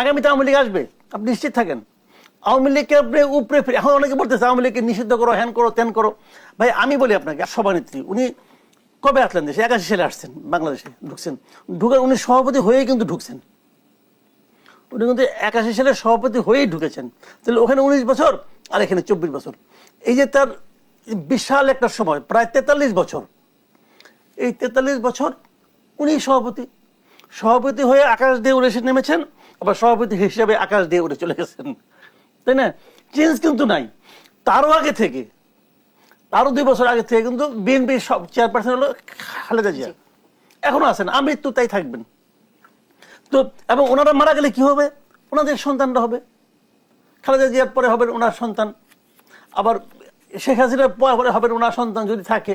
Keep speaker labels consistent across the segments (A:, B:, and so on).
A: আগামীতে আওয়ামী লীগ আসবে, আপনি নিশ্চিত থাকেন? আওয়ামী লীগকে আপনি উপরে ফিরে এখন অনেকে বলতেছে, আওয়ামী লীগকে নিষিদ্ধ করো, হ্যান করো, ত্যান করো। ভাই, আমি বলি আপনাকে সভানেত্রী, উনি কবে আসলেন দেশে? একাশি সালে আসছেন, বাংলাদেশে ঢুকছেন। ঢুকার উনি সভাপতি হয়েই কিন্তু ঢুকছেন। উনি কিন্তু একাশি সালে সভাপতি হয়েই ঢুকেছেন। তাহলে ওখানে উনিশ বছর, আর এখানে চব্বিশ বছর। এই যে তার বিশাল একটা সময়, প্রায় তেতাল্লিশ বছর। এই তেতাল্লিশ বছর উনি সভাপতি। সভাপতি হয়ে আকাশ দিয়ে উড়ে এসে নেমেছেন। আবার সভাপতি হিসেবে আকাশ দিয়ে উঠে চলে গেছেন। তাই না? চেঞ্জ কিন্তু নাই। তারও আগে থেকে তারও দুই বছর আগে থেকে কিন্তু বিএনপি সব চেয়ারপারসন হলো খালেদা জিয়া। এখনও আছেন আমৃত্যু তাই থাকবেন। তো এবং ওনারা মারা গেলে কি হবে? ওনাদের সন্তানরা হবে। খালেদা জিয়ার পরে হবেন ওনার সন্তান। আবার শেখ হাসিনার পরে হবেন ওনার সন্তান যদি থাকে।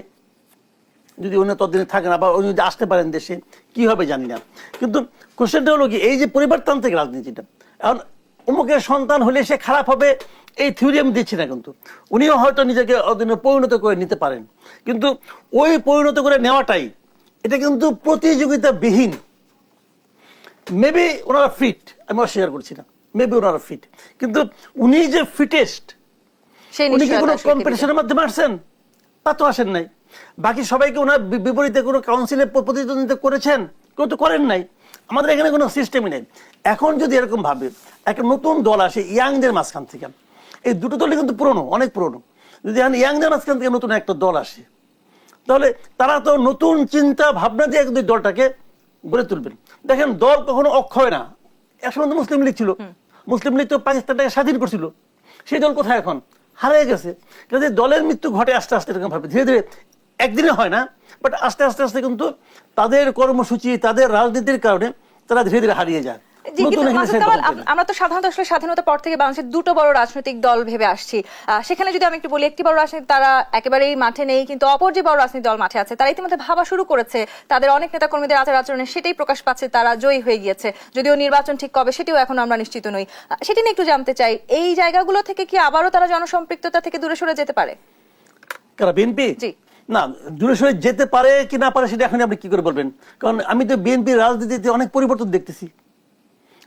A: যদি উনি ততদিনে থাকেন আবার উনি যদি আসতে পারেন দেশে কি হবে জানি না। কিন্তু কোশ্চেনটা হলো কি এই যে পরিবারতান্ত্রিক রাজনীতিটা এখন অমুকের সন্তান হলে সে খারাপ হবে এই থিওরি আমি দিচ্ছি না কিন্তু। উনিও হয়তো নিজেকে অদিনে পরিণত করে নিতে পারেন। কিন্তু ওই পরিণত করে নেওয়াটাই এটা কিন্তু প্রতিযোগিতা প্রতিযোগিতাবিহীন। মেবি ওনারা ফিট আমি অস্বীকার করছি না। মেবি ওনারা ফিট কিন্তু উনি যে ফিটেস্ট উনি কি কোনো কম্পিটিশনের মাধ্যমে আসছেন? তা তো আসেন নাই। বাকি সবাইকে ওনার বিপরীতে কোনো কাউন্সিলে প্রতিদ্বন্দ্বিতা করেছেন? কেউ তো করেন নাই। আমাদের এখানে কোনো সিস্টেমই নেই। এখন যদি এরকম ভাবে একটা নতুন দল আসে ইয়াংদের মাঝখান থেকে এই দুটো দলই কিন্তু পুরনো অনেক পুরনো। যদি এখন ইয়াংদের মাঝখান থেকে নতুন একটা দল আসে তাহলে তারা তো নতুন চিন্তা ভাবনা দিয়ে কিন্তু দলটাকে গড়ে তুলবেন। দেখেন দল কখনো অক্ষয় না। একসময় মুসলিম লীগ ছিল। মুসলিম লীগ তো পাকিস্তানটাকে স্বাধীন করছিল। সেই দল কোথায় এখন? হারিয়ে গেছে। কাজে দলের মৃত্যু ঘটে আস্তে আস্তে এরকম ভাবে। ধীরে ধীরে একদিনে হয় না বাট আস্তে আস্তে আস্তে কিন্তু তাদের কর্মসূচি তাদের রাজনীতির কারণে তারা ধীরে ধীরে হারিয়ে যায়।
B: আমরা তো সাধারণত আসলে স্বাধীনতার পর থেকে বাংলাদেশের দুটো বড় রাজনৈতিক দল ভেবে আসছি। সেখানে যদি আমি একটু বলি একটি বড় রাজনীতি তারা একেবারেই মাঠে নেই কিন্তু অপর যে বড় রাজনৈতিক দল মাঠে আছে তারা ইতিমধ্যে ভাবা শুরু করেছে। তাদের অনেক নেতা কর্মীদের আচার আচরণে সেটাই প্রকাশ পাচ্ছে তারা জয়ী হয়ে গিয়েছে। যদিও নির্বাচন ঠিক কবে সেটিও এখন আমরা নিশ্চিত নই। সেটি নিয়ে একটু জানতে চাই এই জায়গাগুলো থেকে কি আবারও তারা জনসম্পৃক্ততা থেকে দূরে সরে যেতে পারে?
A: বিএনপি?
B: জি।
A: না দূরে সরে যেতে পারে কি না পারে সেটা এখন আপনি কি করে বলবেন? কারণ আমি তো বিএনপি রাজনীতিতে অনেক পরিবর্তন দেখতেছি।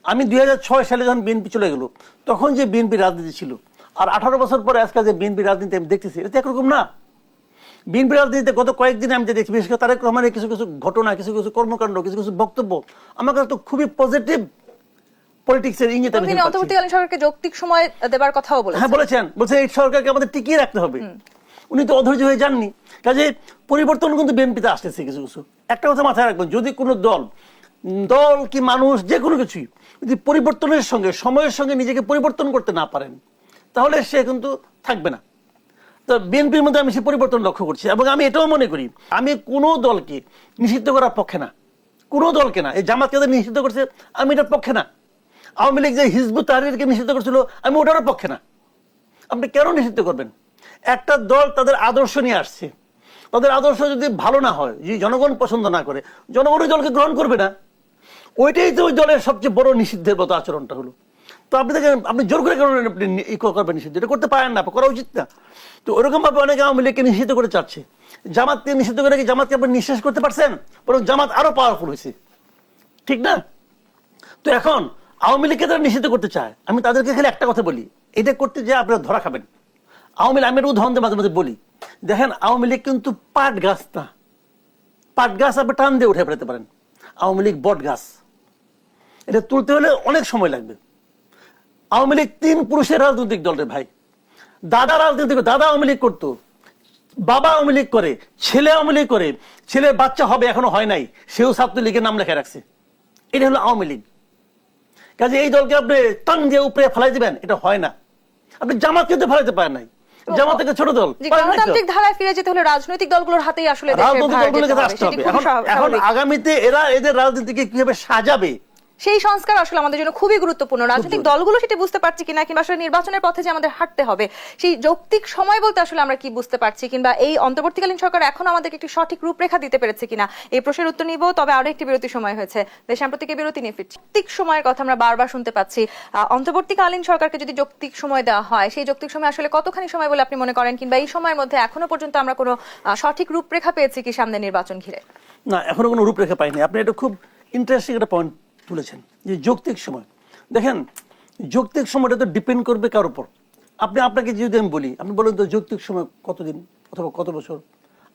A: আমি দুই হাজার ছয় সালে যখন বিএনপি চলে গেল তখন যে বিএনপি রাজনীতি ছিল আর আঠারো বছর পরে আজকাল যে বিএনপি রাজনীতি আমি দেখতেছি এটা তো একরকম না। বিএনপি রাজনীতিতে গত কয়েকদিন আমি যে দেখছি বিশেষ করে তারেক রহমানের কিছু কিছু ঘটনা কিছু কিছু কর্মকাণ্ড কিছু কিছু বক্তব্য আমার কাছে তো খুবই পজিটিভ পলিটিক্সের ইঙ্গিত আমি।
B: অন্তর্বর্তীকালীন সরকারকে যৌক্তিক সময় দেবার কথাও বলেছেন।
A: হ্যাঁ বলেছেন। বলছে এই সরকারকে আমাদের টিকিয়ে রাখতে হবে। উনি তো অধৈর্য হয়ে যাননি। কাজে পরিবর্তন কিন্তু বিএনপিতে আসতেছে কিছু কিছু। একটা কথা মাথায় রাখবেন, যদি কোনো দল দল কি মানুষ, যে কোনো কিছুই, যদি পরিবর্তনের সঙ্গে, সময়ের সঙ্গে নিজেকে পরিবর্তন করতে না পারেন, তাহলে সে কিন্তু থাকবে না। তো বিএনপির মধ্যে আমি সে পরিবর্তন লক্ষ্য করছি এবং আমি এটাও মনে করি, আমি কোনো দলকে নিষিদ্ধ করার পক্ষে না। কোনো দলকে না, এই জামাতকে যাদের নিষিদ্ধ করছে, আমি এটার পক্ষে না। আওয়ামী লীগ যে হিজবু তাহরিরকে নিষিদ্ধ করছিল, আমি ওটারও পক্ষে না। আপনি কেন নিষিদ্ধ করবেন? একটা দল তাদের আদর্শ নিয়ে আসছে। তাদের আদর্শ যদি ভালো না হয়, যদি জনগণ পছন্দ না করে, জনগণ ওই দলকে গ্রহণ করবে না। ওইটাই তো ওই দলের সবচেয়ে বড় নিষিদ্ধের মতো আচরণটা হলো। তো আপনি দেখেন, আপনি জোর করে কেন আপনি নি- ই করবেন নিষিদ্ধ? এটা করতে পারেন না, করা উচিত না। তো ওরকম ভাবে অনেকে আওয়ামী লীগকে নিষিদ্ধ করে চাচ্ছে। জামাতকে নিষিদ্ধ করে কি জামাতকে আপনি নিঃশ্বাস করতে পারছেন? বরং জামাত আরও পাওয়ারফুল হয়েছে। ঠিক না? তো এখন আওয়ামী লীগকে তারা নিষিদ্ধ করতে চায়। আমি তাদেরকে খালি একটা কথা বলি। এটা করতে যে আপনারা ধরা খাবেন। আওয়ামী লীগ, আমি উদাহরণ মাঝে মাঝে বলি। দেখেন, আওয়ামী লীগ কিন্তু পাট গাছ না। পাট গাছ আপনি টান দিয়ে উঠে ফেলতে পারেন। আওয়ামী লীগ বট গাছ। এটা তুলতে হলে অনেক সময় লাগবে। আওয়ামী লীগ তিন পুরুষের রাজনৈতিক দল রে ভাই। দাদা রাজনীতি দাদা আওয়ামী লীগ করতো। বাবা আওয়ামী লীগ করে, ছেলে আওয়ামী লীগ করে। ছেলের বাচ্চা হবে, এখনও হয় নাই। সেও ছাত্রলীগের নাম লেখা রাখছে। এটা হলো আওয়ামী লীগ। কাজে এই দলকে আপনি টান দিয়ে উপরে ফেলাই দিবেন, এটা হয় না। আপনি জামাত কিন্তু ফেলাইতে পারেন নাই। জামাত থেকে ছোট দল।
B: গণতান্ত্রিক ধারায় ফিরে যেতে হলে রাজনৈতিক দলগুলোর হাতেই আসলে
A: রাজনৈতিক আসতে হবে। এখন আগামীতে এরা এদের রাজনীতিকে কীভাবে সাজাবে
B: সেই সংস্কার আসলে আমাদের জন্য খুবই গুরুত্বপূর্ণ। রাজনৈতিক দলগুলো সেটা বুঝতে পারছি কিনা কিংবা আসলে নির্বাচনের পথে যে আমাদের হাঁটতে হবে সেই যৌক্তিক সময় বলতে আসলে আমরা কি বুঝতে পারছি কিংবা এই অন্তর্বর্তীকালীন সরকার এখন আমাদেরকে একটি সঠিক রূপরেখা দিতে পেরেছে কিনা এই প্রশ্নের উত্তর নিব। তবে আরও একটি বিরতি সময় হয়েছে। সাম্প্রতিক বিরতি নিয়ে ফিরছি। যৌক্তিক সময়ের কথা আমরা বারবার শুনতে পাচ্ছি। অন্তর্বর্তীকালীন সরকারকে যদি যৌক্তিক সময় দেওয়া হয় সেই যৌক্তিক সময় আসলে কতখানি সময় বলে আপনি মনে করেন কিংবা এই সময়ের মধ্যে এখনও পর্যন্ত আমরা কোনো সঠিক রূপরেখা পেয়েছি কি সামনে নির্বাচন ঘিরে?
A: না এখনও কোনো রূপরেখা পাইনি। আপনি এটা খুব ইন্টারেস্টিং একটা পয়েন্ট তুলেছেন যে যৌক্তিক সময়। দেখেন, যৌক্তিক সময়টা তো ডিপেন্ড করবে কার উপর। আপনি, আপনাকে যদি আমি বলি, আপনি বলেন তো যৌক্তিক সময় কতদিন অথবা কত বছর?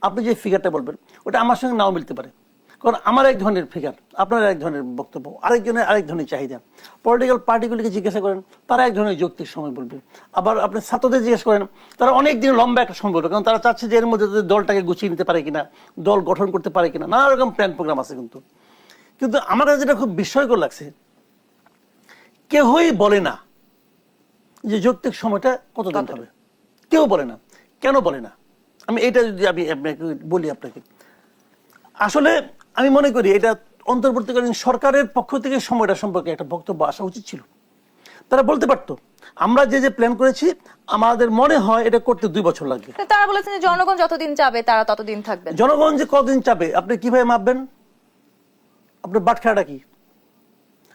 A: আপনি যে ফিগারটা বলবেন, ওটা আমার সঙ্গে নাও মিলতে পারে। কারণ আমার এক ধরনের ফিগার আপনার এক ধরনের বক্তব্য, আরেকজনের আরেক ধরনের চাহিদা। পলিটিক্যাল পার্টিগুলিকে জিজ্ঞাসা করেন, তারা এক ধরনের যৌক্তিক সময় বলবে। আবার আপনি ছাত্রদের জিজ্ঞেস করেন, তারা অনেক দিন লম্বা একটা সময় বলবে, কারণ তারা চাচ্ছে যে এর মধ্যে দলটাকে গুছিয়ে নিতে পারে কিনা, দল গঠন করতে পারে কিনা, নানা রকম প্ল্যান প্রোগ্রাম আছে কিন্তু। কিন্তু আমার কাছে যেটা খুব বিস্ময়কর লাগছে কেউই বলে না যে যৌক্তিক সময়টা কতদিন
B: কতদিন?
A: হবে। কেউ বলে না। কেন বলে না? আমি এটা যদি আমি আপনাকে বলি আপনাকে। আসলে আমি মনে করি এটা অন্তর্বর্তীকালীন সরকারের পক্ষ থেকে সময়টা সম্পর্কে একটা বক্তব্য আসা উচিত ছিল। তারা বলতে পারতো আমরা যে যে প্ল্যান করেছি আমাদের মনে হয় এটা করতে দুই বছর লাগবে।
B: তারা বলেছেন যে জনগণ যতদিন যাবে তারা ততদিন থাকবে
A: জনগণ যে কদিন চাপে আপনি কীভাবে মাপবেন? আপনার বাটখারাটা কি?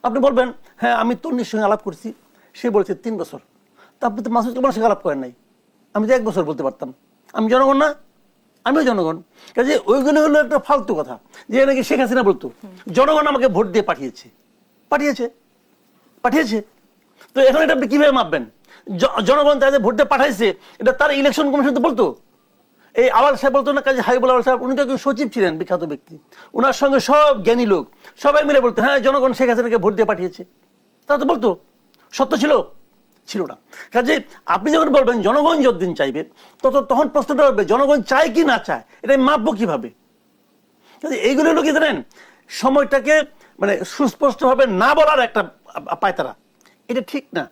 A: আপনি বলবেন হ্যাঁ আমি তন্নির সঙ্গে আলাপ করছি, সে বলেছে তিন বছর। তা আপনি তো মাসুদ কামার সঙ্গে আলাপ করেন নাই। আমি তো এক বছর বলতে পারতাম। আমি জনগণ না, আমিও জনগণ। কাজে ওইগুলো হলো একটা ফালতু কথা, যে নাকি শেখ হাসিনা বলতো, জনগণ আমাকে ভোট দিয়ে পাঠিয়েছে। পাঠিয়েছে। পাঠিয়েছে। তো এখন এটা আপনি কীভাবে মাপবেন? জনগণ তাদের ভোট দিয়ে পাঠাইছে, এটা তার ইলেকশন কমিশন তো বলতো। এই আওয়াল সাহেব বলতো না, কাজে হাইবুল আওয়াল সাহেব, উনি তো সচিব ছিলেন বিখ্যাত ব্যক্তি। ওনার সঙ্গে সব জ্ঞানী লোক সবাই মিলে বলতো হ্যাঁ জনগণ শেখ হাসিনাকে ভোট দিয়ে পাঠিয়েছে। তা তো বলতো, সত্য ছিল? ছিল না। কাজে আপনি যখন বলবেন জনগণ যতদিন চাইবে, তত তখন প্রশ্নটা হবে জনগণ চায় কি না চায়? এটা মাপবো কীভাবে? কাজে এইগুলো হলো কি জানেন? সময়টাকে মানে সুস্পষ্টভাবে না বলার একটা পায়তারা। এটা ঠিক না।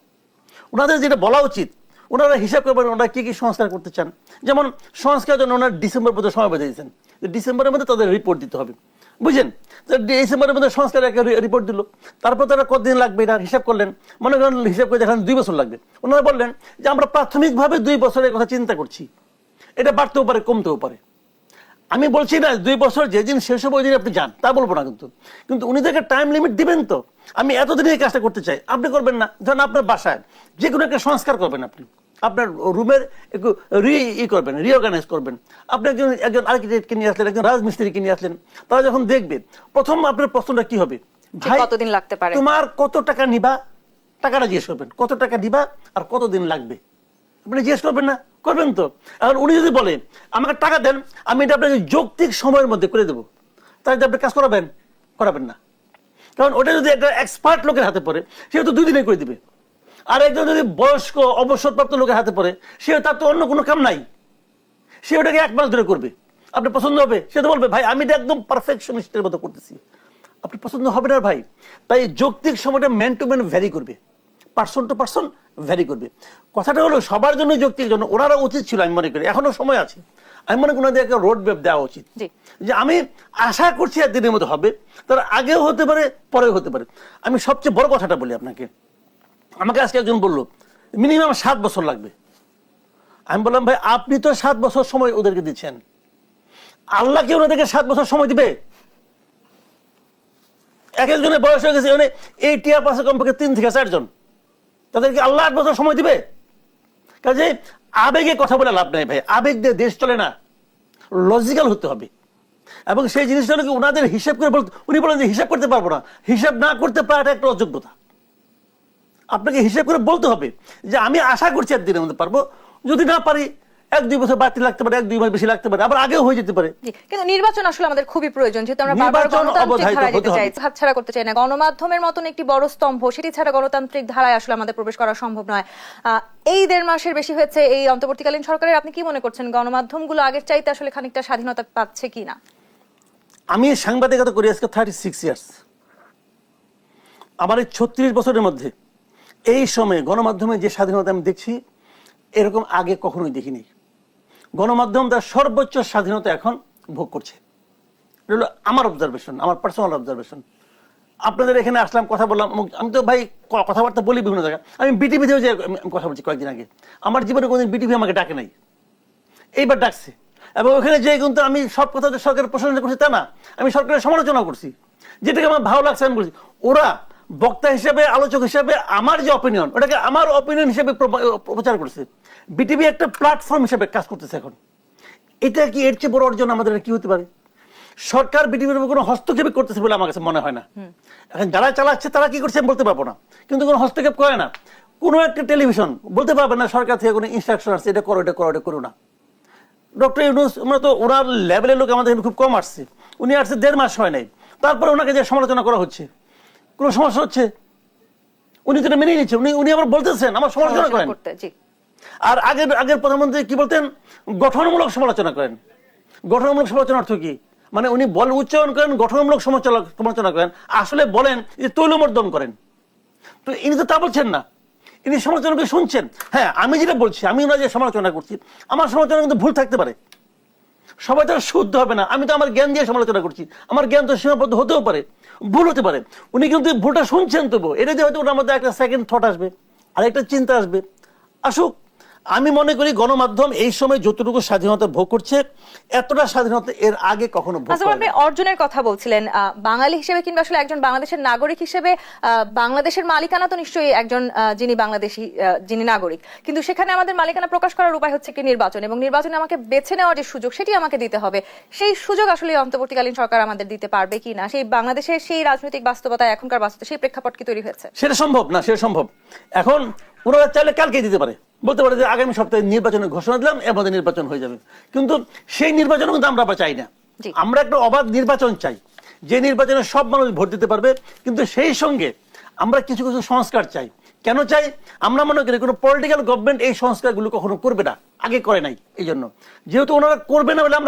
A: ওনাদের যেটা বলা উচিত, ওনারা হিসাব করবেন ওনারা কী কী সংস্কার করতে চান? যেমন সংস্কার জন্য ওনারা ডিসেম্বর পর্যন্ত সময় বেঁধে দিয়েছেন। ডিসেম্বরের মধ্যে তাদের রিপোর্ট দিতে হবে। বুঝলেন ডিসেম্বরের মধ্যে সংস্কার একটা রিপোর্ট দিল। তারপর তারা কতদিন লাগবে এটা হিসাব করলেন? মনে করেন হিসাব করে দেখেন দুই বছর লাগবে। ওনারা বললেন যে আমরা প্রাথমিকভাবে দুই বছরের কথা চিন্তা করছি। এটা বাড়তেও পারে, কমতেও পারে। আমি বলছি না, দুই বছর যেদিন শেষ হবে ওই দিন আপনি যান, তা বলব না কিন্তু। কিন্তু উনি তাকে টাইম লিমিট দিবেন তো। আমি এতদিনে এই কাজটা করতে চাই। আপনি করবেন না। ধরেন আপনার বাসায় যে কোনো একটা সংস্কার করবেন আপনি। আপনার রুমের একটু রি ই করবেন রিঅর্গানাইজ করবেন। আপনি একজন একজন আর্কিটেক্টকে নিয়ে আসলেন একজন রাজমিস্ত্রিকে নিয়ে আসলেন তারা যখন দেখবে প্রথম আপনার প্রশ্নটা কি হবে?
B: কতদিন লাগতে পারে?
A: তোমার কত টাকা নিবা? টাকাটা জিজ্ঞেস করবেন কত টাকা দিবা আর কতদিন লাগবে? আপনি জিজ্ঞেস করবেন না করবেন তো। এখন উনি যদি বলে আমাকে টাকা দেন আমি এটা আপনাকে যৌক্তিক সময়ের মধ্যে করে দেবো। তাহলে আপনি কাজ করাবেন করাবেন না। কারণ ওটা যদি একটা এক্সপার্ট লোকের হাতে পড়ে সে তো দুই দিনে করে দিবে। আর একজন যদি বয়স্ক অবসরপ্রাপ্ত লোকের হাতে পড়ে সে তার তো অন্য কোনো কাম নাই। সে ওটাকে এক মাস ধরে করবে। আপনি পছন্দ হবে? সে তো বলবে ভাই আমি তো একদম পারফেকশনিস্টের মতো করতেছি। আপনি পছন্দ হবে না ভাই? তাই যৌক্তিক সময়টা ম্যান টু ম্যান ভ্যারি করবে। পার্সন টু পার্সন ভ্যারি করবে। কথাটা হলো সবার জন্য যৌক্তিক জন্য ওনারা উচিত ছিল আমি মনে করি। এখনও সময় আছে। আমি মনে করি ওনাদের একটা রোড ম্যাপ দেওয়া উচিত। যে আমি আশা করছি একদিনের মতো হবে তার আগেও হতে পারে পরেও হতে পারে। আমি সবচেয়ে বড় কথাটা বলি আপনাকে। আমাকে আজকে একজন বলল মিনিমাম সাত বছর লাগবে। আমি বললাম, ভাই, আপনি তো সাত বছর সময় ওদেরকে দিচ্ছেন। আল্লাহ কি ওনাদেরকে সাত বছর সময় দিবে? এক একজনের বয়স হয়ে গেছে মানে এই টিয়ার পাশে কমপক্ষে তিন থেকে চারজন। তাদেরকে আল্লাহ আট বছর সময় দিবে? কাজে আবেগে কথা বলে লাভ নাই ভাই, আবেগ দিয়ে দেশ চলে না লজিক্যাল হতে হবে। এবং সেই জিনিসটা হলো কি ওনাদের হিসাব করে বলতে উনি বলেন যে হিসাব করতে পারব না। হিসাব না করতে পারাটা একটা অযোগ্যতা। আপনাকে হিসাব করে বলতে হবে যে আমি আশা করছি একদিনের মধ্যে পারব। যদি না পারি এক দুই বছর বাড়তি লাগতে পারে এক দুই মাস বেশি লাগতে পারে আবার আগেও হয়ে যেতে পারে।
B: কিন্তু নির্বাচন আসলে আমাদের খুবই প্রয়োজন যেহেতু আমরা হাতছাড়া করতে চাই না। গণমাধ্যমের মতন একটি বড় স্তম্ভ সেটি ছাড়া গণতান্ত্রিক ধারায় আসলে আমাদের প্রবেশ করা সম্ভব নয়। এই দেড় মাসের বেশি হয়েছে এই অন্তর্বর্তীকালীন সরকারের আপনি কি মনে করছেন গণমাধ্যমগুলো আগের চাইতে আসলে খানিকটা স্বাধীনতা পাচ্ছে কিনা?
A: আমি সাংবাদিকতা করি আজকে থার্টি সিক্স ইয়ার্স আমার এই ছত্রিশ বছরের মধ্যে এই সময়ে গণমাধ্যমে যে স্বাধীনতা আমি দেখছি, এরকম আগে কখনোই দেখিনি। গণমাধ্যম তার সর্বোচ্চ স্বাধীনতা এখন ভোগ করছে। আমার অবজারভেশন আমার পার্সোনাল অবজারভেশন আপনাদের এখানে আসলাম, কথা বললাম আমি তো ভাই কথাবার্তা বলি বিভিন্ন জায়গায়। আমি বিটিভিতেও যে কথা বলছি কয়েকদিন আগে। আমার জীবনে কোনোদিন বিটিভি আমাকে ডাকে নাই। এইবার ডাকছে। এবং ওখানে যে কিন্তু আমি সব কথা সরকারের প্রশংসা করছি তা না। আমি সরকারের সমালোচনা করছি। যেটাকে আমার ভালো লাগছে আমি বলছি, ওরা বক্তা হিসেবে আলোচক হিসেবে আমার যে অপিনিয়ন ওটাকে আমার অপিনিয়ন হিসেবে প্রচার করছে। বিটিভি একটা প্ল্যাটফর্ম হিসেবে কাজ করতেছে এখন। এটা কি এর চেয়ে বড় অর্জন আমাদের কি হতে পারে? সরকার বিটিভির কোনো হস্তক্ষেপ করতেছে বলে আমার কাছে মনে হয় না। এখন যারা চালাচ্ছে তারা কি করছে আমি বলতে পারব না। কিন্তু কোনো হস্তক্ষেপ করে না। কোনো একটা টেলিভিশন বলতে পারবে না সরকার থেকে কোনো ইনস্ট্রাকশন আসছে এটা করো এটা করো এটা করো না। ডক্টর ইউনুস আমরা তো ওনার লেভেলের লোক আমাদের খুব কম আসছে। উনি আসছে দেড় মাস হয় নাই। তারপরে ওনাকে যে সমালোচনা করা হচ্ছে। কোনো সমস্যা হচ্ছে? উনি তো এটা মেনে নিচ্ছে। উনি উনি আবার বলতেছেন আমার সমালোচনা করেন। আর আগের আগের প্রধানমন্ত্রী কি বলতেন? গঠনমূলক সমালোচনা করেন। গঠনমূলক সমালোচনা অর্থ কি? মানে উনি বল উচ্চারণ করেন গঠনমূলক সমালোচনা সমালোচনা করেন। আসলে বলেন যে তৈলমর্দন করেন। তো ইনি তো তা বলছেন না। ইনি সমালোচনাকে শুনছেন। হ্যাঁ আমি যেটা বলছি আমি ওনার যে সমালোচনা করছি আমার সমালোচনা কিন্তু ভুল থাকতে পারে। সবাই তো শুদ্ধ হবে না। আমি তো আমার জ্ঞান দিয়ে সমালোচনা করছি। আমার জ্ঞান তো সীমাবদ্ধ হতেও পারে, ভুল হতে পারে। উনি কিন্তু ভুলটা শুনছেন তবু এটা দিয়ে হয়তো ওনার মধ্যে একটা সেকেন্ড থট আসবে আর একটা চিন্তা আসবে। আসুক আমি মনে করি গণমাধ্যম এই সময় যতটুকু স্বাধীনতা ভোগ করছে এতটা স্বাধীনতা এর আগে কখনো ভোগ
B: আপনি অর্জনের কথা বলছিলেন বাঙালি হিসেবে কিংবা আসলে একজন বাংলাদেশের নাগরিক হিসেবে বাংলাদেশের মালিকানা তো নিশ্চয়ই একজন যিনি বাংলাদেশি যিনি নাগরিক। কিন্তু সেখানে আমাদের মালিকানা প্রকাশ করার উপায় হচ্ছে কি নির্বাচন এবং নির্বাচনে আমাকে বেছে নেওয়ার যে সুযোগ সেটি আমাকে দিতে হবে। সেই সুযোগ আসলে অন্তর্বর্তীকালীন সরকার আমাদের দিতে পারবে কি না? সেই বাংলাদেশের সেই রাজনৈতিক বাস্তবতা এখনকার বাস্তবতা সেই প্রেক্ষাপট কি তৈরি হয়েছে?
A: সেটা সম্ভব না সেটা সম্ভব। এখন ওনারা চাইলে কালকে দিতে পারে। বলতে পারে যে আগামী সপ্তাহে নির্বাচনের ঘোষণা দিলাম এর মধ্যে নির্বাচন হয়ে যাবে। কিন্তু সেই নির্বাচন কিন্তু আমরা চাই না। আমরা একটা অবাধ নির্বাচন চাই। যে নির্বাচনে সব মানুষ ভোট দিতে পারবে কিন্তু সেই সঙ্গে আমরা কিছু কিছু সংস্কার চাই। কেন চাই? আমরা মনে করি কোনো পলিটিক্যাল গভর্নমেন্ট এই সংস্কারগুলো কখনো করবে না। আগে করে নাই এই জন্য যেহেতু ওনারা করবে না বলে আমরা